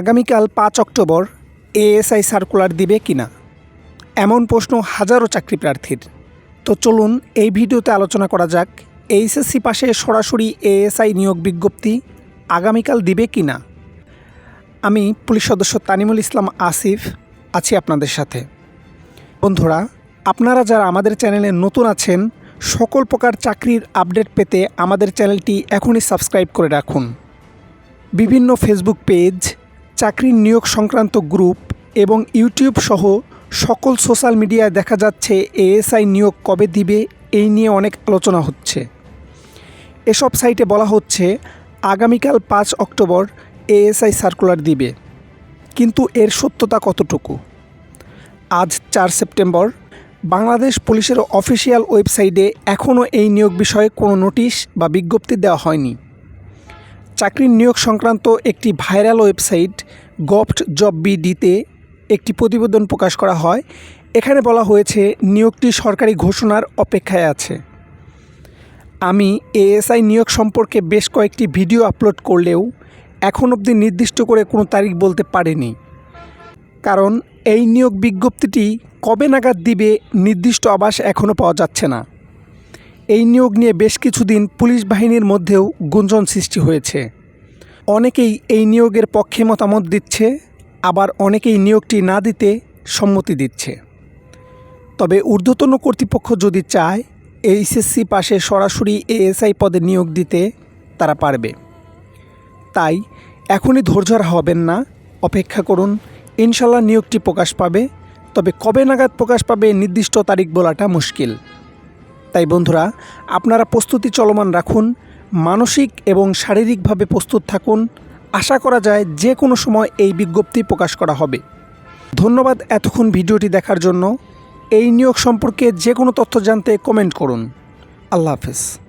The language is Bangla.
আগামীকাল পাঁচ অক্টোবর এএসআই সার্কুলার দিবে কিনা? এমন প্রশ্ন হাজারো চাকরি প্রার্থীর। তো চলুন এই ভিডিওতে আলোচনা করা যাক, এইচএসসি পাশে সরাসরি এএসআই নিয়োগ বিজ্ঞপ্তি আগামীকাল দিবে কিনা? আমি পুলিশ সদস্য তানিমুল ইসলাম আসিফ, আছি আপনাদের সাথে। বন্ধুরা, আপনারা যারা আমাদের চ্যানেলে নতুন আছেন, সকল প্রকার চাকরির আপডেট পেতে আমাদের চ্যানেলটি এখনই সাবস্ক্রাইব করে রাখুন। বিভিন্ন ফেসবুক পেজ চাকরির নিয়োগ সংক্রান্ত গ্রুপ এবং ইউটিউব সহ সকল সোশ্যাল মিডিয়ায় দেখা যাচ্ছে এএসআই নিয়োগ কবে দিবে এই নিয়ে অনেক আলোচনা হচ্ছে। এসব সাইটে বলা হচ্ছে, আগামীকাল পাঁচ অক্টোবর এএসআই সার্কুলার দিবে। কিন্তু এর সত্যতা কতটুকু? আজ চার সেপ্টেম্বর, বাংলাদেশ পুলিশের অফিসিয়াল ওয়েবসাইটে এখনও এই নিয়োগ বিষয়ে কোনো নোটিশ বা বিজ্ঞপ্তি দেওয়া হয়নি। চাকরির নিয়োগ সংক্রান্ত একটি ভাইরাল ওয়েবসাইট গভট জব বিডিতে একটি প্রতিবেদন প্রকাশ করা হয়। এখানে বলা হয়েছে, নিয়োগটি সরকারি ঘোষণার অপেক্ষায় আছে। আমি এএসআই নিয়োগ সম্পর্কে বেশ কয়েকটি ভিডিও আপলোড করলেও এখন অবধি নির্দিষ্ট করে কোনো তারিখ বলতে পারেনি। কারণ এই নিয়োগ বিজ্ঞপ্তিটি কবে নাগাদ দিবে নির্দিষ্ট আবাস এখনও পাওয়া যাচ্ছে না। এই নিয়োগ নিয়ে বেশ কিছুদিন পুলিশ বাহিনীর মধ্যেও গুঞ্জন সৃষ্টি হয়েছে। অনেকেই এই নিয়োগের পক্ষে মতামত দিচ্ছে, আবার অনেকেই নিয়োগটি না দিতে সম্মতি দিচ্ছে। তবে ঊর্ধ্বতন কর্তৃপক্ষ যদি চায়, এইচএসসি পাশে সরাসরি এএসআই পদে নিয়োগ দিতে তারা পারবে। তাই এখনই ধৈর্যর হবেন না। অপেক্ষা করুন ইনশাল্লাহ নিয়োগটি প্রকাশ পাবে। তবে কবে নাগাদ প্রকাশ পাবে নির্দিষ্ট তারিখ বলাটা মুশকিল। তাই বন্ধুরা, আপনারা প্রস্তুতি চলমান রাখুন, মানসিক এবং শারীরিকভাবে প্রস্তুত থাকুন। আশা করা যায় যে কোনো সময় এই বিজ্ঞপ্তি প্রকাশ করা হবে। ধন্যবাদ এতক্ষণ ভিডিওটি দেখার জন্য। এই নিয়োগ সম্পর্কে যে কোনো তথ্য জানতে কমেন্ট করুন। আল্লাহ হাফেজ।